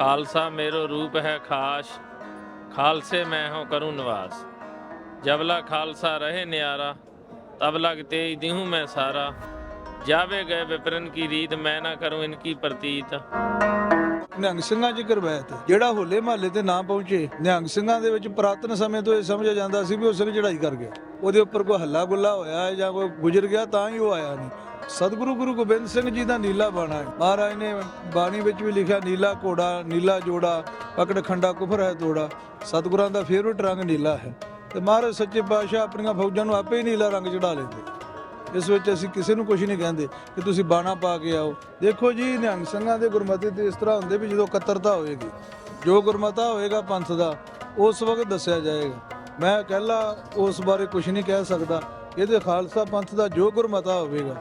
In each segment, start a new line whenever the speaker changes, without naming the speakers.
ਖਾਲਸਾ ਮੇਰੋ ਰੂਪ ਹੈ ਖਾਸ, ਖਾਲਸੇ ਮੈਂ ਹੋ ਕਰੂੰ ਨਿਵਾਸ। ਜਬਲਾ ਖਾਲਸਾ ਰਹੇ ਨਿਆਰਾ, ਤਬ ਲਗ ਤੇਜ ਦਿਹੂੰ ਮੈਂ ਸਾਰਾ। ਜਾਵੇ ਗਏ ਵਿਪਰਨ ਕੀ ਰੀਤ, ਮੈਂ ਨਾ ਕਰੂੰ ਇਨਕੀ ਪ੍ਰਤੀਤ।
ਨਿਹੰਗ ਸਿੰਘਾਂ 'ਚ ਕਰਵੈਤ, ਜਿਹੜਾ ਹੋਲੇ ਮਹੱਲੇ ਤੇ ਨਾ ਪਹੁੰਚੇ। ਨਿਹੰਗ ਸਿੰਘਾਂ ਦੇ ਵਿੱਚ ਪ੍ਰਾਤਨ ਸਮੇਂ ਤੋਂ ਇਹ ਸਮਝਿਆ ਜਾਂਦਾ ਸੀ ਵੀ ਉਹ ਸਿੰਘ ਚੜਾਈ ਕਰ ਗਿਆ। ਉਹਦੇ ਉੱਪਰ ਕੋਈ ਹੱਲਾ ਗੁੱਲਾ ਹੋਇਆ ਹੈ ਜਾਂ ਕੋਈ ਗੁਜ਼ਰ ਗਿਆ, ਤਾਂ ਹੀ ਉਹ ਆਇਆ ਨਹੀਂ। ਸਤਿਗੁਰੂ ਗੁਰੂ ਗੋਬਿੰਦ ਸਿੰਘ ਜੀ ਦਾ ਨੀਲਾ ਬਾਣਾ ਹੈ। ਮਹਾਰਾਜ ਨੇ ਬਾਣੀ ਵਿੱਚ ਵੀ ਲਿਖਿਆ, ਨੀਲਾ ਘੋੜਾ, ਨੀਲਾ ਜੋੜਾ, ਪਕੜ ਖੰਡਾ, ਕੁਫਰ ਹੈ ਤੋੜਾ। ਸਤਿਗੁਰਾਂ ਦਾ ਫੇਵਰਟ ਰੰਗ ਨੀਲਾ ਹੈ। ਤੇ ਮਹਾਰਾਜ ਸੱਚੇ ਪਾਤਸ਼ਾਹ ਆਪਣੀਆਂ ਫੌਜਾਂ ਨੂੰ ਆਪੇ ਹੀ ਨੀਲਾ ਰੰਗ ਚੜਾ ਲੈਂਦੇ। ਇਸ ਵਿੱਚ ਅਸੀਂ ਕਿਸੇ ਨੂੰ ਕੁਝ ਨਹੀਂ ਕਹਿੰਦੇ ਕਿ ਤੁਸੀਂ ਬਾਣਾ ਪਾ ਕੇ ਆਓ। ਦੇਖੋ ਜੀ, ਨਿਹੰਗ ਸਿੰਘਾਂ ਦੇ ਗੁਰਮਤਿ ਤੇ ਇਸ ਤਰ੍ਹਾਂ ਹੁੰਦੇ ਵੀ ਜਦੋਂ ਇਕੱਤਰਤਾ ਹੋਏਗੀ, ਜੋ ਗੁਰਮਤਾ ਹੋਏਗਾ ਪੰਥ ਦਾ, ਉਸ ਵਕਤ ਦੱਸਿਆ ਜਾਏਗਾ। ਮੈਂ ਇਕੱਲਾ ਉਸ ਬਾਰੇ ਕੁਝ ਨਹੀਂ ਕਹਿ ਸਕਦਾ। ਇਹਦੇ ਖਾਲਸਾ ਪੰਥ ਦਾ ਜੋ ਗੁਰਮਤਾ ਹੋਵੇਗਾ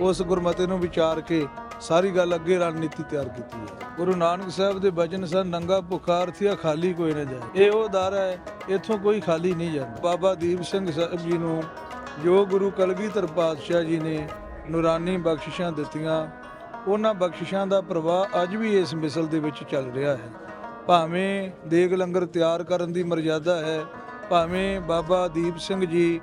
ਉਸ ਗੁਰਮਤੇ ਨੂੰ ਵਿਚਾਰ ਕੇ ਸਾਰੀ ਗੱਲ ਅੱਗੇ ਰਣਨੀਤੀ ਤਿਆਰ ਕੀਤੀ ਹੈ। ਗੁਰੂ ਨਾਨਕ ਸਾਹਿਬ ਦੇ ਬਚਨ ਸਨ, ਨੰਗਾ ਭੁੱਖਾ ਅਰਥੀਆ ਖਾਲੀ ਕੋਈ ਨਾ ਜਾਏ। ਇਹ ਉਹ ਦਰ ਹੈ, ਇੱਥੋਂ ਕੋਈ ਖਾਲੀ ਨਹੀਂ ਜਾਂਦਾ। ਬਾਬਾ ਦੀਪ ਸਿੰਘ ਸਾਹਿਬ ਜੀ ਨੂੰ ਜੋ ਗੁਰੂ ਕਲਗੀਧਰ ਪਾਤਸ਼ਾਹ ਜੀ ਨੇ ਨੂਰਾਨੀ ਬਖਸ਼ਿਸ਼ਾਂ ਦਿੱਤੀਆਂ, ਉਹਨਾਂ ਬਖਸ਼ਿਸ਼ਾਂ ਦਾ ਪ੍ਰਵਾਹ ਅੱਜ ਵੀ ਇਸ ਮਿਸਲ ਦੇ ਵਿੱਚ ਚੱਲ ਰਿਹਾ ਹੈ। ਭਾਵੇਂ ਦੇਗ ਲੰਗਰ ਤਿਆਰ ਕਰਨ ਦੀ ਮਰਜ਼ਾਦਾ ਹੈ, ਭਾਵੇਂ ਬਾਬਾ ਦੀਪ ਸਿੰਘ ਜੀ,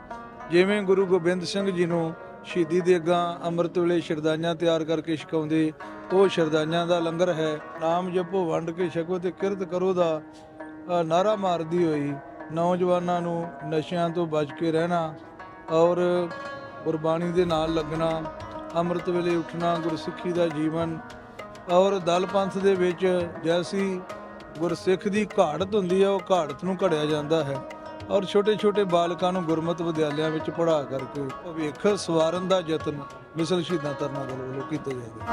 ਜਿਵੇਂ ਗੁਰੂ ਗੋਬਿੰਦ ਸਿੰਘ ਜੀ ਨੂੰ ਸ਼ਹੀਦੀ ਦੇ ਅੱਗਾ ਅੰਮ੍ਰਿਤ ਵੇਲੇ ਸ਼ਰਦਾਈਆਂ ਤਿਆਰ ਕਰਕੇ ਛਕਾਉਂਦੇ ਉਹ ਸ਼ਰਦਾਈਆਂ ਦਾ ਲੰਗਰ ਹੈ। ਨਾਮ ਜਪੋ ਵੰਡ ਕੇ ਛਕੋ ਤੇ ਕਿਰਤ ਕਰੋ ਦਾ ਅ, ਨਾਰਾ ਮਾਰਦੀ ਹੋਈ ਨੌਜਵਾਨਾਂ ਨੂੰ ਨਸ਼ਿਆਂ ਤੋਂ ਬਚ ਕੇ ਰਹਿਣਾ ਔਰ ਗੁਰਬਾਣੀ ਦੇ ਨਾਲ ਲੱਗਣਾ ਅੰਮ੍ਰਿਤ ਵੇਲੇ ਉੱਠਣਾ ਗੁਰਸਿੱਖੀ ਦਾ ਜੀਵਨ ਔਰ ਦਲ ਪੰਥ ਦੇ ਵਿੱਚ ਜੈਸੀ ਗੁਰਸਿੱਖ ਦੀ ਘਾੜਤ ਹੁੰਦੀ ਹੈ ਉਹ ਘਾੜਤ ਨੂੰ ਘੜਿਆ ਜਾਂਦਾ ਹੈ। ਔਰ ਛੋਟੇ ਛੋਟੇ ਬਾਲਕਾਂ ਨੂੰ ਗੁਰਮਤਿ ਵਿਦਿਆਲਿਆਂ ਵਿੱਚ ਪੜ੍ਹਾ ਕਰਕੇ ਭਵਿੱਖ ਸਵਾਰਨ ਦਾ ਯਤਨ ਮਿਸਲ ਸ਼ਹੀਦਾਂ ਤਰਨਾ ਦਲ ਵੱਲੋਂ ਕੀਤਾ ਜਾਏਗਾ।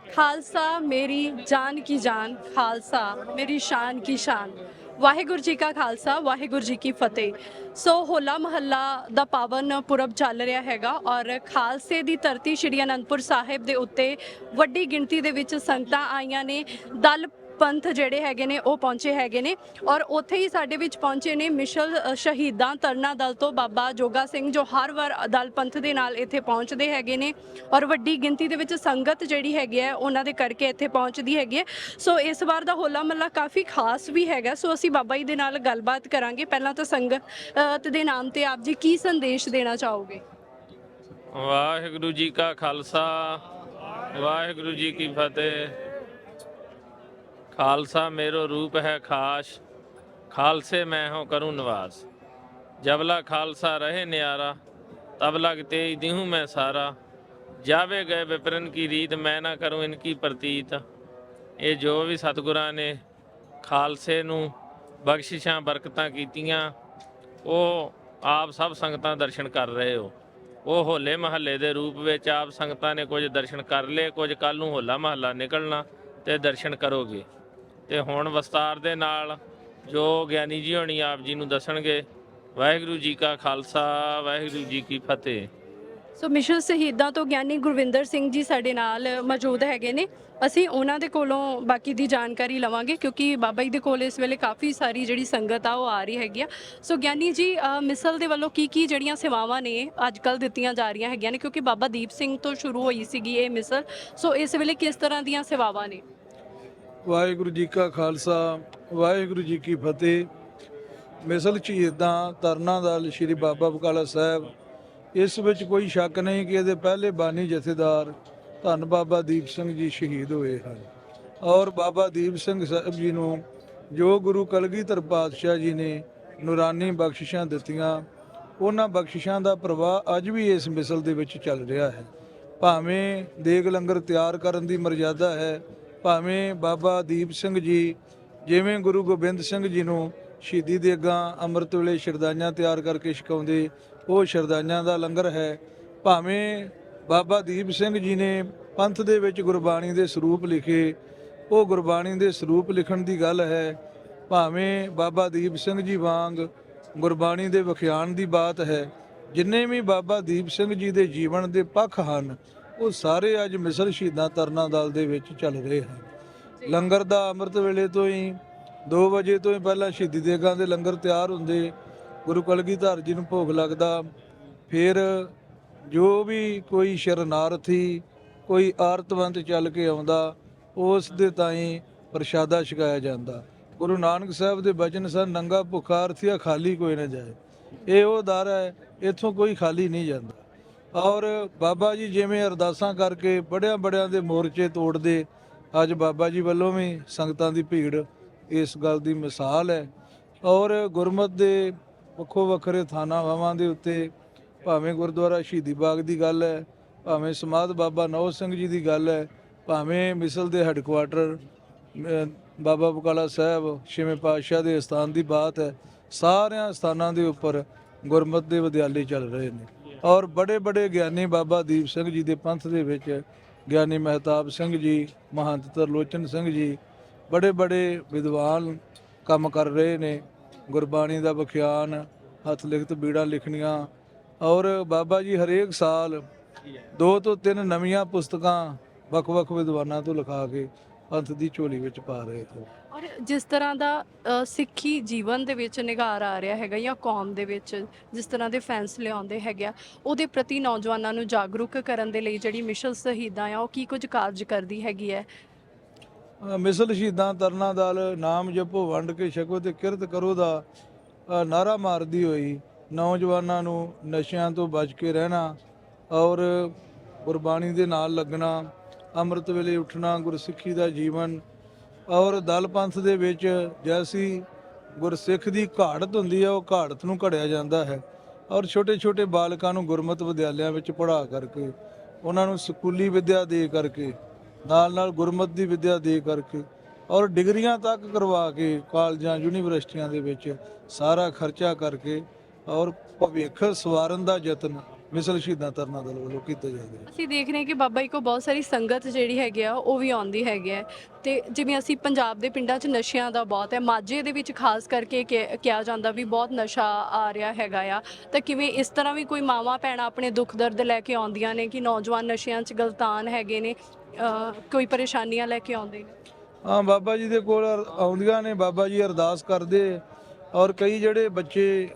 ਖਾਲਸਾ, ਮੇਰੀ ਜਾਨ ਕੀ ਜਾਨ, ਖਾਲਸਾ, ਮੇਰੀ ਸ਼ਾਨ ਕੀ ਸ਼ਾਨ। ਵਾਹਿਗੁਰੂ ਜੀ ਕਾ ਖਾਲਸਾ, ਵਾਹਿਗੁਰੂ ਜੀ ਕੀ ਫਤਿਹ। ਸੋ ਹੋਲਾ ਮਹੱਲਾ ਦਾ ਪਾਵਨ ਪੁਰਬ ਚੱਲ ਰਿਹਾ ਹੈਗਾ ਔਰ ਖਾਲਸੇ ਦੀ ਧਰਤੀ ਸ਼੍ਰੀ ਅਨੰਦਪੁਰ ਸਾਹਿਬ ਦੇ ਉੱਤੇ ਵੱਡੀ ਗਿਣਤੀ ਦੇ ਵਿੱਚ ਸੰਗਤਾਂ ਆਈਆਂ ਨੇ। ਦਲ ਪੰਥ ਜਿਹੜੇ ਹੈਗੇ ਨੇ, ਉਹ ਪਹੁੰਚੇ ਹੈਗੇ ਨੇ ਔਰ ਉੱਥੇ ਹੀ ਸਾਡੇ ਵਿੱਚ ਪਹੁੰਚੇ ਨੇ ਮਿਸ਼ਲ ਸ਼ਹੀਦਾਂ ਤਰਨਾ ਦਲ ਤੋਂ ਬਾਬਾ ਜੋਗਾ ਸਿੰਘ ਜੋ ਹਰ ਵਾਰ ਦਲ ਪੰਥ ਦੇ ਨਾਲ ਇੱਥੇ ਪਹੁੰਚਦੇ ਹੈਗੇ ਨੇ ਔਰ ਵੱਡੀ ਗਿਣਤੀ ਦੇ ਵਿੱਚ ਸੰਗਤ ਜਿਹੜੀ ਹੈਗੀ ਹੈ, ਉਹਨਾਂ ਦੇ ਕਰਕੇ ਇੱਥੇ ਪਹੁੰਚਦੀ ਹੈਗੀ ਹੈ। ਸੋ ਇਸ ਵਾਰ ਦਾ ਹੋਲਾ ਮਹੱਲਾ ਕਾਫੀ ਖਾਸ ਵੀ ਹੈਗਾ। ਸੋ ਅਸੀਂ ਬਾਬਾ ਜੀ ਦੇ ਨਾਲ ਗੱਲਬਾਤ ਕਰਾਂਗੇ। ਪਹਿਲਾਂ ਤਾਂ ਸੰਗਤ ਦੇ ਨਾਮ ਤੇ ਆਪ ਜੀ ਕੀ ਸੰਦੇਸ਼ ਦੇਣਾ ਚਾਹੋਗੇ?
ਵਾਹਿਗੁਰੂ ਜੀ ਕਾ ਖਾਲਸਾ, ਵਾਹਿਗੁਰੂ ਜੀ ਕੀ ਫਤਿਹ। ਖਾਲਸਾ ਮੇਰੋ ਰੂਪ ਹੈ ਖਾਸ, ਖਾਲਸੇ ਮੈਂ ਹੋ ਕਰੂੰ ਨਿਵਾਸ। ਜਬਲਾ ਖਾਲਸਾ ਰਹੇ ਨਿਆਰਾ, ਤਬ ਲਗ ਤੇਜ ਦਿਹੂੰ ਮੈਂ ਸਾਰਾ। ਜਾਵੇ ਗਏ ਵਿਪਰਨ ਕੀ ਰੀਤ, ਮੈਂ ਨਾ ਕਰੂੰ ਇਨਕੀ ਪ੍ਰਤੀਤ। ਇਹ ਜੋ ਵੀ ਸਤਿਗੁਰਾਂ ਨੇ ਖਾਲਸੇ ਨੂੰ ਬਖਸ਼ਿਸ਼ਾਂ, ਬਰਕਤਾਂ ਕੀਤੀਆਂ, ਉਹ ਆਪ ਸਭ ਸੰਗਤਾਂ ਦਰਸ਼ਨ ਕਰ ਰਹੇ ਹੋ। ਉਹ ਹੋਲੇ ਮਹੱਲੇ ਦੇ ਰੂਪ ਵਿੱਚ ਆਪ ਸੰਗਤਾਂ ਨੇ ਕੁਝ ਦਰਸ਼ਨ ਕਰ ਲਏ, ਕੁਝ ਕੱਲ ਨੂੰ ਹੋਲਾ ਮਹੱਲਾ ਨਿਕਲਣਾ ਤੇ ਦਰਸ਼ਨ ਕਰੋਗੇ। ਤੇ ਹੁਣ ਵਿਸਤਾਰ ਦੇ ਨਾਲ ਜੋ ਗਿਆਨੀ ਜੀ ਹੋਣੀ ਆਪ ਜੀ ਨੂੰ ਦੱਸਣਗੇ, ਵਾਹਿਗੁਰੂ ਜੀ ਕਾ ਖਾਲਸਾ, ਵਾਹਿਗੁਰੂ ਜੀ ਕੀ ਫਤਿਹ।
ਸੋ ਮਿਸ਼ਲ ਸ਼ਹੀਦਾਂ ਤੋਂ ਗਿਆਨੀ ਗੁਰਵਿੰਦਰ ਸਿੰਘ ਜੀ ਸਾਡੇ ਨਾਲ ਮੌਜੂਦ ਹੈਗੇ ਨੇ। ਅਸੀਂ ਉਹਨਾਂ ਦੇ ਕੋਲੋਂ ਬਾਕੀ ਦੀ ਜਾਣਕਾਰੀ ਲਵਾਂਗੇ, ਕਿਉਂਕਿ ਬਾਬਾ ਜੀ ਦੇ ਕੋਲ ਇਸ ਵੇਲੇ ਕਾਫੀ ਸਾਰੀ ਜਿਹੜੀ ਸੰਗਤ ਆ, ਉਹ ਆ ਰਹੀ ਹੈਗੀ ਆ। ਸੋ ਗਿਆਨੀ ਜੀ ਮਿਸਲ ਦੇ ਵੱਲੋਂ ਕੀ ਕੀ ਜਿਹੜੀਆਂ ਸੇਵਾਵਾਂ ਨੇ ਅੱਜ ਕੱਲ ਦਿੱਤੀਆਂ ਜਾ ਰਹੀਆਂ ਹੈਗੀਆਂ ਨੇ, ਕਿਉਂਕਿ ਬਾਬਾ ਦੀਪ ਸਿੰਘ ਤੋਂ ਸ਼ੁਰੂ ਹੋਈ ਸੀਗੀ ਇਹ ਮਿਸਲ। ਸੋ ਇਸ ਵੇਲੇ ਕਿਸ ਤਰ੍ਹਾਂ ਦੀਆਂ ਸੇਵਾਵਾਂ ਨੇ?
ਵਾਹਿਗੁਰੂ ਜੀ ਕਾ ਖਾਲਸਾ, ਵਾਹਿਗੁਰੂ ਜੀ ਕੀ ਫਤਿਹ। ਮਿਸਲ ਸ਼ਹੀਦਾਂ ਤਰਨਾ ਦਲ ਸ੍ਰੀ ਬਾਬਾ ਬਕਾਲਾ ਸਾਹਿਬ। ਇਸ ਵਿੱਚ ਕੋਈ ਸ਼ੱਕ ਨਹੀਂ ਕਿ ਇਹਦੇ ਪਹਿਲੇ ਬਾਨੀ ਜਥੇਦਾਰ ਧੰਨ ਬਾਬਾ ਦੀਪ ਸਿੰਘ ਜੀ ਸ਼ਹੀਦ ਹੋਏ ਹਨ। ਔਰ ਬਾਬਾ ਦੀਪ ਸਿੰਘ ਸਾਹਿਬ ਜੀ ਨੂੰ ਜੋ ਗੁਰੂ ਕਲਗੀਧਰ ਪਾਤਸ਼ਾਹ ਜੀ ਨੇ ਨੂਰਾਨੀ ਬਖਸ਼ਿਸ਼ਾਂ ਦਿੱਤੀਆਂ, ਉਹਨਾਂ ਬਖਸ਼ਿਸ਼ਾਂ ਦਾ ਪ੍ਰਵਾਹ ਅੱਜ ਵੀ ਇਸ ਮਿਸਲ ਦੇ ਵਿੱਚ ਚੱਲ ਰਿਹਾ ਹੈ। ਭਾਵੇਂ ਦੇਗ ਲੰਗਰ ਤਿਆਰ ਕਰਨ ਦੀ ਮਰਜ਼ਾਦਾ ਹੈ ਭਾਵੇਂ ਬਾਬਾ ਦੀਪ ਸਿੰਘ ਜੀ, ਜਿਵੇਂ ਗੁਰੂ ਗੋਬਿੰਦ ਸਿੰਘ ਜੀ ਨੂੰ ਸ਼ਹੀਦੀ ਦੇ ਅੱਗਾ ਅੰਮ੍ਰਿਤ ਵੇਲੇ ਸ਼ਰਦਾਈਆਂ ਤਿਆਰ ਕਰਕੇ ਛਕਾਉਂਦੇ, ਉਹ ਸ਼ਰਦਾਈਆਂ ਦਾ ਲੰਗਰ ਹੈ। ਭਾਵੇਂ ਬਾਬਾ ਦੀਪ ਸਿੰਘ ਜੀ ਨੇ ਪੰਥ ਦੇ ਵਿੱਚ ਗੁਰਬਾਣੀ ਦੇ ਸਰੂਪ ਲਿਖੇ, ਉਹ ਗੁਰਬਾਣੀ ਦੇ ਸਰੂਪ ਲਿਖਣ ਦੀ ਗੱਲ ਹੈ। ਭਾਵੇਂ ਬਾਬਾ ਦੀਪ ਸਿੰਘ ਜੀ ਵਾਂਗ ਗੁਰਬਾਣੀ ਦੇ ਵਿਖਿਆਨ ਦੀ ਬਾਤ ਹੈ, ਜਿੰਨੇ ਵੀ ਬਾਬਾ ਦੀਪ ਸਿੰਘ ਜੀ ਦੇ ਜੀਵਨ ਦੇ ਪੱਖ ਹਨ ਉਹ ਸਾਰੇ ਅੱਜ ਮਿਸਰ ਸ਼ਹੀਦਾਂ ਤਰਨਾ ਦਲ ਦੇ ਵਿੱਚ ਚੱਲ ਰਹੇ ਹਨ। ਲੰਗਰ ਦਾ ਅੰਮ੍ਰਿਤ ਵੇਲੇ ਤੋਂ ਹੀ 2 ਵਜੇ ਤੋਂ ਹੀ ਪਹਿਲਾਂ ਸ਼ਹੀਦੀ ਦੇਗਾਂ ਦੇ ਲੰਗਰ ਤਿਆਰ ਹੁੰਦੇ, ਗੁਰੂ ਕਲਗੀਧਰ ਜੀ ਨੂੰ ਭੋਗ ਲੱਗਦਾ। ਫਿਰ ਜੋ ਵੀ ਕੋਈ ਸ਼ਰਨਾਰਥੀ, ਕੋਈ ਆਰਤਵੰਤ ਚੱਲ ਕੇ ਆਉਂਦਾ, ਉਸ ਦੇ ਤਾਈਂ ਪ੍ਰਸ਼ਾਦਾ ਛਕਾਇਆ ਜਾਂਦਾ। ਗੁਰੂ ਨਾਨਕ ਸਾਹਿਬ ਦੇ ਬਚਨ ਸਨ, ਨੰਗਾ ਭੁੱਖਾ ਅਰਥੀਆ ਖਾਲੀ ਕੋਈ ਨਾ ਜਾਏ। ਇਹ ਉਹ ਦਰ ਹੈ, ਇੱਥੋਂ ਕੋਈ ਖਾਲੀ ਨਹੀਂ ਜਾਂਦਾ। ਔਰ ਬਾਬਾ ਜੀ ਜਿਵੇਂ ਅਰਦਾਸਾਂ ਕਰਕੇ ਬੜਿਆਂ ਬੜਿਆਂ ਦੇ ਮੋਰਚੇ ਤੋੜਦੇ, ਅੱਜ ਬਾਬਾ ਜੀ ਵੱਲੋਂ ਵੀ ਸੰਗਤਾਂ ਦੀ ਭੀੜ ਇਸ ਗੱਲ ਦੀ ਮਿਸਾਲ ਹੈ। ਔਰ ਗੁਰਮਤ ਦੇ ਵੱਖੋ ਵੱਖਰੇ ਥਾਣਾ ਵਾਵਾਂ ਦੇ ਉੱਤੇ ਭਾਵੇਂ ਗੁਰਦੁਆਰਾ ਸ਼ਹੀਦੀ ਬਾਗ ਦੀ ਗੱਲ ਹੈ, ਭਾਵੇਂ ਸਮਾਧ ਬਾਬਾ ਨੌ ਸਿੰਘ ਜੀ ਦੀ ਗੱਲ ਹੈ, ਭਾਵੇਂ ਮਿਸਲ ਦੇ ਹੈੱਡਕੁਆਟਰ ਬਾਬਾ ਬਕਾਲਾ ਸਾਹਿਬ, ਛੇਵੇਂ ਪਾਤਸ਼ਾਹ ਦੇ ਸਥਾਨ ਦੀ ਬਾਤ ਹੈ, ਸਾਰਿਆਂ ਸਥਾਨਾਂ ਦੇ ਉੱਪਰ ਗੁਰਮਤ ਦੇ ਵਿਦਿਆਲੇ ਚੱਲ ਰਹੇ ਨੇ। ਔਰ ਬੜੇ ਬੜੇ ਗਿਆਨੀ ਬਾਬਾ ਦੀਪ ਸਿੰਘ ਜੀ ਦੇ ਪੰਥ ਦੇ ਵਿੱਚ ਗਿਆਨੀ ਮਹਿਤਾਬ ਸਿੰਘ ਜੀ, ਮਹੰਤ ਤਰਲੋਚਨ ਸਿੰਘ ਜੀ, ਬੜੇ ਬੜੇ ਵਿਦਵਾਨ ਕੰਮ ਕਰ ਰਹੇ ਨੇ। ਗੁਰਬਾਣੀ ਦਾ ਵਿਖਿਆਨ, ਹੱਥ ਲਿਖਤ ਬੀੜਾਂ ਲਿਖਣੀਆਂ ਔਰ ਬਾਬਾ ਜੀ ਹਰੇਕ ਸਾਲ ਦੋ ਤੋਂ ਤਿੰਨ ਨਵੀਆਂ ਪੁਸਤਕਾਂ ਵੱਖ-ਵੱਖ ਵਿਦਵਾਨਾਂ ਤੋਂ ਲਿਖਾ ਕੇ ਪੰਥ ਦੀ ਝੋਲੀ ਵਿੱਚ ਪਾ ਰਹੇ ਨੇ
ਔਰ ਜਿਸ ਤਰ੍ਹਾਂ ਦਾ ਅ, ਸਿੱਖੀ ਜੀਵਨ ਦੇ ਵਿੱਚ ਨਿਗਾਰ ਆ ਰਿਹਾ ਹੈਗਾ ਜਾਂ ਕੌਮ ਦੇ ਵਿੱਚ ਜਿਸ ਤਰ੍ਹਾਂ ਦੇ ਫੈਸਲੇ ਆਉਂਦੇ ਹੈਗੇ ਆ ਉਹਦੇ ਪ੍ਰਤੀ ਨੌਜਵਾਨਾਂ ਨੂੰ ਜਾਗਰੂਕ ਕਰਨ ਦੇ ਲਈ ਜਿਹੜੀ ਮਿਸ਼ਨ ਸ਼ਹੀਦਾਂ ਆ ਉਹ ਕੀ ਕੁਝ ਕਾਰਜ ਕਰਦੀ ਹੈਗੀ ਹੈ
ਅ, ਮਿਸਲ ਸ਼ਹੀਦਾਂ ਤਰਨਾ ਦਲ ਨਾਮ ਜਪੋ ਵੰਡ ਕੇ ਛਕੋ ਤੇ ਕਿਰਤ ਕਰੋ ਦਾ ਅ, ਨਾਰਾ ਮਾਰਦੀ ਹੋਈ ਨੌਜਵਾਨਾਂ ਨੂੰ ਨਸ਼ਿਆਂ ਤੋਂ ਬਚ ਕੇ ਰਹਿਣਾ ਔਰ ਗੁਰਬਾਣੀ ਦੇ ਨਾਲ ਲੱਗਣਾ। ਅੰਮ੍ਰਿਤ ਵੇਲੇ ਉੱਠਣਾ, ਗੁਰਸਿੱਖੀ ਦਾ ਜੀਵਨ ਔਰ ਦਲ ਪੰਥ ਦੇ ਵਿੱਚ ਜੈਸੀ ਗੁਰਸਿੱਖ ਦੀ ਘਾੜਤ ਹੁੰਦੀ ਹੈ ਉਹ ਘਾੜਤ ਨੂੰ ਘੜਿਆ ਜਾਂਦਾ ਹੈ ਔਰ ਛੋਟੇ ਛੋਟੇ ਬਾਲਕਾਂ ਨੂੰ ਗੁਰਮਤ ਵਿਦਿਆਲਿਆਂ ਵਿੱਚ ਪੜ੍ਹਾ ਕਰਕੇ, ਉਹਨਾਂ ਨੂੰ ਸਕੂਲੀ ਵਿੱਦਿਆ ਦੇ ਕਰਕੇ ਨਾਲ ਨਾਲ ਗੁਰਮਤ ਦੀ ਵਿੱਦਿਆ ਦੇ ਕਰਕੇ ਔਰ ਡਿਗਰੀਆਂ ਤੱਕ ਕਰਵਾ ਕੇ ਕਾਲਜਾਂ, ਯੂਨੀਵਰਸਿਟੀਆਂ ਦੇ ਵਿੱਚ ਸਾਰਾ ਖਰਚਾ ਕਰਕੇ ਔਰ ਭਵਿੱਖ ਸਵਾਰਨ ਦਾ ਯਤਨ ਮਿਸਲ ਸ਼ਹੀਦਾਂ ਤਰਨਾ ਦਲ ਵੱਲੋਂ ਕੀਤਾ ਜਾ ਰਿਹਾ
ਅਸੀਂ ਦੇਖ ਰਹੇ ਹਾਂ ਕਿ ਬਾਬਾ ਜੀ ਕੋ ਬਹੁਤ ਸਾਰੀ ਸੰਗਤ ਜਿਹੜੀ ਹੈਗੀ ਆ ਉਹ ਵੀ ਆਉਂਦੀ ਹੈਗੀ ਹੈ ਤੇ ਜਿਵੇਂ ਅਸੀਂ ਪੰਜਾਬ ਦੇ ਪਿੰਡਾਂ 'ਚ ਨਸ਼ਿਆਂ ਦਾ ਬਹੁਤ ਹੈ ਮਾਝੇ ਦੇ ਵਿੱਚ ਖਾਸ ਕਰਕੇ ਕਿ- ਕਿਹਾ ਜਾਂਦਾ ਵੀ ਬਹੁਤ ਨਸ਼ਾ ਆ ਰਿਹਾ ਹੈਗਾ ਆ। ਤਾਂ ਕਿਵੇਂ ਇਸ ਤਰ੍ਹਾਂ ਵੀ ਕੋਈ ਮਾਵਾਂ ਭੈਣਾਂ ਆਪਣੇ ਦੁੱਖ ਦਰਦ ਲੈ ਕੇ ਆਉਂਦੀਆਂ ਨੇ ਕਿ ਨੌਜਵਾਨ ਨਸ਼ਿਆਂ 'ਚ ਗਲਤਾਨ ਹੈਗੇ ਨੇ ਕੋਈ ਪਰੇਸ਼ਾਨੀਆਂ ਲੈ ਕੇ ਆਉਂਦੇ ਨੇ?
ਹਾਂ ਬਾਬਾ ਜੀ ਦੇ ਕੋਲ ਅਰ- ਆਉਂਦੀਆਂ ਨੇ ਬਾਬਾ ਜੀ ਅਰਦਾਸ ਕਰਦੇ ਔਰ ਕਈ ਜਿਹੜੇ ਬੱਚੇ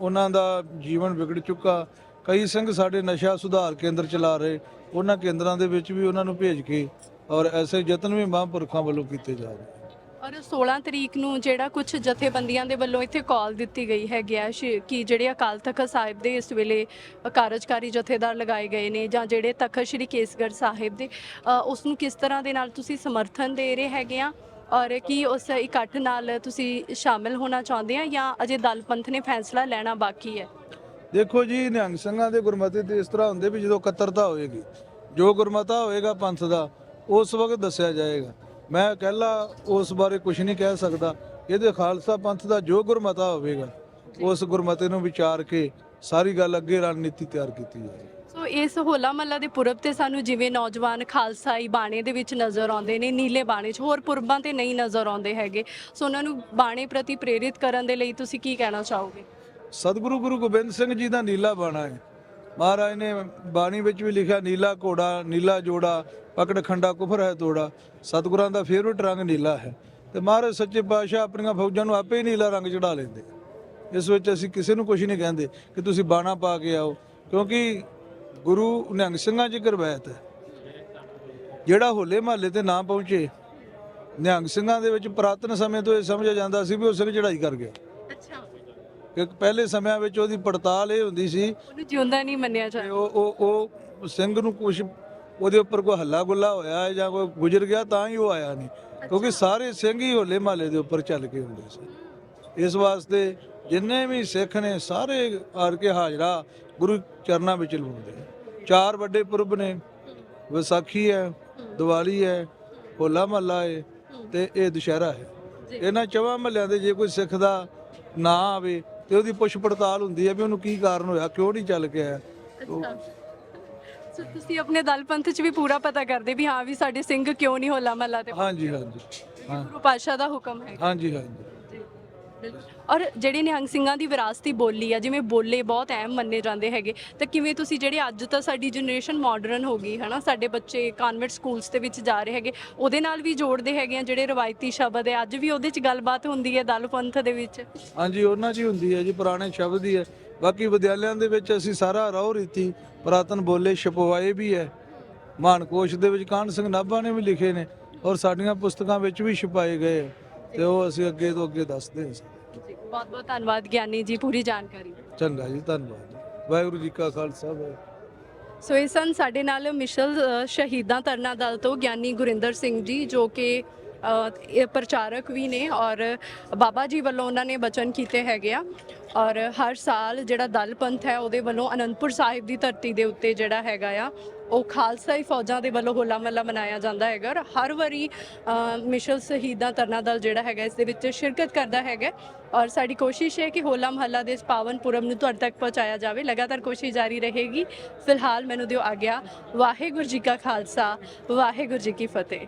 ਉਹਨਾਂ ਦਾ ਜੀਵਨ ਵਿਗੜ ਚੁੱਕਾ ਕਈ ਸਿੰਘ ਸਾਡੇ ਨਸ਼ਾ ਸੁਧਾਰ ਕੇਂਦਰ ਚਲਾ ਰਹੇ ਉਹਨਾਂ ਕੇਂਦਰਾਂ ਦੇ ਵਿੱਚ ਵੀ ਉਹਨਾਂ ਨੂੰ ਭੇਜ ਕੇ ਔਰ ਐਸੇ ਯਤਨ ਵੀ ਮਹਾਂਪੁਰਖਾਂ ਵੱਲੋਂ ਕੀਤੇ ਜਾ ਰਹੇ
ਔਰ 16 ਤਰੀਕ ਨੂੰ ਜਿਹੜਾ ਕੁਝ ਜਥੇਬੰਦੀਆਂ ਦੇ ਵੱਲੋਂ ਇੱਥੇ ਕਾਲ ਦਿੱਤੀ ਗਈ ਹੈਗੀ ਆ ਸ਼੍ਰੀ- ਕਿ ਜਿਹੜੇ ਅਕਾਲ ਤਖਤ ਸਾਹਿਬ ਦੇ ਇਸ ਵੇਲੇ ਕਾਰਜਕਾਰੀ ਜਥੇਦਾਰ ਲਗਾਏ ਗਏ ਨੇ ਜਾਂ ਜਿਹੜੇ ਤਖਤ ਸ਼੍ਰੀ ਕੇਸਗੜ੍ਹ ਸਾਹਿਬ ਦੇ ਅ, ਉਸ ਨੂੰ ਕਿਸ ਤਰ੍ਹਾਂ ਦੇ ਨਾਲ ਤੁਸੀਂ ਸਮਰਥਨ ਦੇ ਰਹੇ ਹੈਗੇ ਆ? ਔਰ ਕੀ ਉਸ ਇਕੱਠ ਨਾਲ ਤੁਸੀਂ ਸ਼ਾਮਿਲ ਹੋਣਾ ਚਾਹੁੰਦੇ ਆ ਜਾਂ ਅਜੇ ਦਲ ਪੰਥ ਨੇ ਫੈਸਲਾ ਲੈਣਾ ਬਾਕੀ ਹੈ?
ਦੇਖੋ ਜੀ, ਨਿਹੰਗ ਸਿੰਘਾਂ ਦੇ ਗੁਰਮਤਿ ਤੇ ਇਸ ਤਰ੍ਹਾਂ ਹੁੰਦੇ ਵੀ ਜਦੋਂ ਇਕੱਤਰਤਾ ਹੋਏਗੀ, ਜੋ ਗੁਰਮਤਾ ਹੋਏਗਾ ਪੰਥ ਦਾ, ਉਸ ਵਕਤ ਦੱਸਿਆ ਜਾਏਗਾ। ਮੈਂ ਇਕੱਲਾ ਉਸ ਬਾਰੇ ਕੁਝ ਨਹੀਂ ਕਹਿ ਸਕਦਾ। ਇਹਦੇ ਖਾਲਸਾ ਪੰਥ ਦਾ ਜੋ ਗੁਰਮਤਾ ਹੋਵੇਗਾ, ਉਸ ਗੁਰਮਤੇ ਨੂੰ ਵਿਚਾਰ ਕੇ ਸਾਰੀ ਗੱਲ ਅੱਗੇ ਰਣਨੀਤੀ ਤਿਆਰ ਕੀਤੀ ਜਾਏਗੀ।
ਸੋ ਇਸ ਹੋਲਾ ਮਹੱਲਾ ਦੇ ਪੁਰਬ ਤੇ ਸਾਨੂੰ ਜਿਵੇਂ ਨੌਜਵਾਨ ਖਾਲਸਾਈ ਬਾਣੇ ਦੇ ਵਿੱਚ ਨਜ਼ਰ ਆਉਂਦੇ ਨੇ, ਨੀਲੇ ਬਾਣੇ 'ਚ, ਹੋਰ ਪੁਰਬਾਂ ਤੇ ਨਹੀਂ ਨਜ਼ਰ ਆਉਂਦੇ ਹੈਗੇ। ਸੋ ਉਹਨਾਂ ਨੂੰ ਬਾਣੇ ਪ੍ਰਤੀ ਪ੍ਰੇਰਿਤ ਕਰਨ ਦੇ ਲਈ ਤੁਸੀਂ ਕੀ ਕਹਿਣਾ ਚਾਹੋਗੇ?
ਸਤਿਗੁਰੂ ਗੁਰੂ ਗੋਬਿੰਦ ਸਿੰਘ ਜੀ ਦਾ ਨੀਲਾ ਬਾਣਾ ਹੈ। ਮਹਾਰਾਜ ਨੇ ਬਾਣੀ ਵਿੱਚ ਵੀ ਲਿਖਿਆ, ਨੀਲਾ ਘੋੜਾ, ਨੀਲਾ ਜੋੜਾ, ਪਕੜ ਖੰਡਾ, ਕੁਫਰ ਹੈ ਤੋੜਾ। ਸਤਿਗੁਰਾਂ ਦਾ ਫੇਵਰਟ ਰੰਗ ਨੀਲਾ ਹੈ। ਤੇ ਮਹਾਰਾਜ ਸੱਚੇ ਪਾਤਸ਼ਾਹ ਆਪਣੀਆਂ ਫੌਜਾਂ ਨੂੰ ਆਪੇ ਹੀ ਨੀਲਾ ਰੰਗ ਚੜਾ ਲੈਂਦੇ। ਇਸ ਵਿੱਚ ਅਸੀਂ ਕਿਸੇ ਨੂੰ ਕੁਝ ਨਹੀਂ ਕਹਿੰਦੇ ਕਿ ਤੁਸੀਂ ਬਾਣਾ ਪਾ ਕੇ ਆਓ, ਕਿਉਂਕਿ ਗੁਰੂ ਨਿਹੰਗ ਸਿੰਘਾਂ 'ਚ ਕਰਵਾਇਤ ਹੈ। ਜਿਹੜਾ ਹੋਲੇ ਮਹੱਲੇ ਤੇ ਨਾ ਪਹੁੰਚੇ, ਨਿਹੰਗ ਸਿੰਘਾਂ ਦੇ ਵਿੱਚ ਪ੍ਰਾਤਨ ਸਮੇਂ ਤੋਂ ਇਹ ਸਮਝਿਆ ਜਾਂਦਾ ਸੀ ਵੀ ਉਹ ਸਿੰਘ ਚੜਾਈ ਕਰ ਗਿਆ। ਕਿ ਪਹਿਲੇ ਸਮਿਆਂ ਵਿੱਚ ਉਹਦੀ ਪੜਤਾਲ ਇਹ ਹੁੰਦੀ ਸੀ
ਉਹਨੂੰ ਜਿਉਂਦਾ ਨਹੀਂ ਮੰਨਿਆ ਜਾਂਦਾ।
ਉਹ ਉਹ ਉਹ ਸਿੰਘ ਨੂੰ ਕੁਝ ਉਹਦੇ ਉੱਪਰ ਕੋਈ ਹੱਲਾ ਗੁੱਲਾ ਹੋਇਆ ਹੈ ਜਾਂ ਕੋਈ ਗੁਜ਼ਰ ਗਿਆ ਤਾਂ ਹੀ ਉਹ ਆਇਆ ਨਹੀਂ। ਕਿਉਂਕਿ ਸਾਰੇ ਸਿੰਘ ਹੀ ਹੋਲੇ ਮਹੱਲੇ ਦੇ ਉੱਪਰ ਚੱਲ ਕੇ ਹੁੰਦੇ ਸੀ। ਇਸ ਵਾਸਤੇ ਜਿੰਨੇ ਵੀ ਸਿੱਖ ਨੇ ਸਾਰੇ ਆਰ ਕੇ ਹਾਜ਼ਰਾ ਗੁਰੂ ਚਰਨਾਂ ਵਿੱਚ ਲਵਾਉਂਦੇ। ਚਾਰ ਵੱਡੇ ਪੁਰਬ ਨੇ। ਵਿਸਾਖੀ ਹੈ ਦੀਵਾਲੀ ਹੈ ਹੋਲਾ ਮਹੱਲਾ ਹੈ ਤੇ ਇਹ ਦੁਸ਼ਹਿਰਾ ਹੈ। ਇਹਨਾਂ ਚੌਵਾਂ ਮਹੱਲਿਆਂ ਦੇ ਜੇ ਕੋਈ ਸਿੱਖ ਦਾ ਨਾਂ ਆਵੇ ਤੇ ਉਹਦੀ ਪੁੱਛ ਪੜਤਾਲ ਹੁੰਦੀ ਹੈ ਵੀ ਉਹਨੂੰ ਕੀ ਕਾਰਨ ਹੋਇਆ ਕਿਉਂ ਨਹੀਂ ਚੱਲ ਕੇ ਆਇਆ?
ਅੱਛਾ। ਸੋ ਤੁਸੀਂ ਆਪਣੇ ਦਲ ਪੰਥ 'ਚ ਵੀ ਪੂਰਾ ਪਤਾ ਕਰਦੇ ਵੀ ਹਾਂ ਵੀ ਸਾਡੇ ਸਿੰਘ ਕਿਉਂ ਨਹੀਂ ਹੋਲਾ ਮਹੱਲਾ ਤੇ
ਹਾਂਜੀ ਹਾਂਜੀ। ਹਾਂ
ਗੁਰੂ ਪਾਤਸ਼ਾਹ ਦਾ ਹੁਕਮ ਹੈ।
ਹਾਂਜੀ ਹਾਂਜੀ।
ਔਰ ਜਿਹੜੀ ਨਿਹੰਗ ਸਿੰਘਾਂ ਦੀ ਵਿਰਾਸਤੀ ਬੋਲੀ ਆ, ਜਿਵੇਂ ਬੋਲੇ ਬਹੁਤ ਅਹਿਮ ਮੰਨੇ ਜਾਂਦੇ ਹੈਗੇ, ਤਾਂ ਕਿਵੇਂ ਤੁਸੀਂ ਜਿਹੜੇ ਅੱਜ ਤਾਂ ਸਾਡੀ ਜਨਰੇਸ਼ਨ ਮਾਡਰਨ ਹੋ ਗਈ, ਹਨਾ, ਸਾਡੇ ਬੱਚੇ ਕਨਵੈਂਟ ਸਕੂਲਸ ਦੇ ਵਿੱਚ ਜਾ ਰਹੇ ਹੈਗੇ, ਉਹਦੇ ਨਾਲ ਵੀ ਜੋੜਦੇ ਹੈਗੇ ਆ ਜਿਹੜੇ ਰਵਾਇਤੀ ਸ਼ਬਦ ਹੈ, ਅੱਜ ਵੀ ਉਹਦੇ 'ਚ ਗੱਲਬਾਤ ਹੁੰਦੀ ਹੈ ਦਲ ਪੰਥ ਦੇ ਵਿੱਚ?
ਹਾਂਜੀ, ਉਹਨਾਂ 'ਚ ਹੀ ਹੁੰਦੀ ਹੈ ਜੀ, ਪੁਰਾਣੇ ਸ਼ਬਦ ਹੀ ਹੈ। ਬਾਕੀ ਵਿਦਿਆਲਿਆਂ ਦੇ ਵਿੱਚ ਅਸੀਂ ਸਾਰਾ ਰਹੁ ਰੀਤੀ, ਪੁਰਾਤਨ ਬੋਲੇ ਛਪਵਾਏ ਵੀ ਹੈ। ਮਾਨਕੋਸ਼ ਦੇ ਵਿੱਚ ਕਾਹਨ ਸਿੰਘ ਨਾਭਾ ਨੇ ਵੀ ਲਿਖੇ ਨੇ, ਔਰ ਸਾਡੀਆਂ ਪੁਸਤਕਾਂ ਵਿੱਚ ਵੀ ਛਪਾਏ ਗਏ ਆ। ਤੇ ਉਹ ਅਸੀਂ ਅੱਗੇ ਤੋਂ ਅੱਗੇ ਦੱਸਦੇ ਹਾਂ
ਬਹੁਤ ਬਹੁਤ ਧੰਨਵਾਦ ਗਿਆਨੀ ਜੀ ਪੂਰੀ ਜਾਣਕਾਰੀ।
ਚੰਗਾ ਜੀ ਧੰਨਵਾਦ। ਜੀ। ਵਾਹਿਗੁਰੂ ਜੀ ਕਾ ਖਾਲਸਾ ਵਾਹਿਗੁਰੂ।
ਸੋ ਇਹ ਸਨ ਸਾਡੇ ਨਾਲ ਮਿਸ਼ਲ ਅ, ਸ਼ਹੀਦਾਂ ਤਰਨਾ ਦਲ ਤੋਂ ਗਿਆਨੀ ਗੁਰਿੰਦਰ ਸਿੰਘ ਜੀ ਜੋ ਕਿ ਅ, ਇਹ ਪ੍ਰਚਾਰਕ ਵੀ ਨੇ ਔਰ ਬਾਬਾ ਜੀ ਵੱਲੋਂ ਉਹਨਾਂ ਨੇ ਬਚਨ ਕੀਤੇ ਹੈਗੇ ਆ। ਔਰ ਹਰ ਸਾਲ ਜਿਹੜਾ ਦਲ ਪੰਥ ਹੈ ਉਹਦੇ ਵੱਲੋਂ ਅਨੰਦਪੁਰ ਸਾਹਿਬ ਦੀ ਧਰਤੀ ਦੇ ਉੱਤੇ ਜਿਹੜਾ ਹੈਗਾ ਆ, ਉਹ ਖਾਲਸਾਈ ਫੌਜਾਂ ਦੇ ਵੱਲੋਂ ਹੋਲਾ ਮਹੱਲਾ ਮਨਾਇਆ ਜਾਂਦਾ ਹੈਗਾ ਔਰ ਹਰ ਵਾਰੀ ਮਿਸ਼ਲ ਸ਼ਹੀਦਾਂ ਤਰਨਾ ਦਲ ਜਿਹੜਾ ਹੈਗਾ ਇਸ ਦੇ ਵਿੱਚ ਸ਼ਿਰਕਤ ਕਰਦਾ ਹੈਗਾ ਔਰ ਸਾਡੀ ਕੋਸ਼ਿਸ਼ ਹੈ ਕਿ ਹੋਲਾ ਮਹੱਲਾ ਦੇ ਇਸ ਪਾਵਨ ਪੁਰਬ ਨੂੰ ਤੁਹਾਡੇ ਤੱਕ ਪਹੁੰਚਾਇਆ ਜਾਵੇ, ਲਗਾਤਾਰ ਕੋਸ਼ਿਸ਼ ਜਾਰੀ ਰਹੇਗੀ। ਫਿਲਹਾਲ ਮੈਨੂੰ ਦਿਓ ਆਗਿਆ, ਵਾਹਿਗੁਰੂ ਜੀ ਕਾ ਖਾਲਸਾ, ਵਾਹਿਗੁਰੂ ਜੀ ਕੀ ਫਤਿਹ।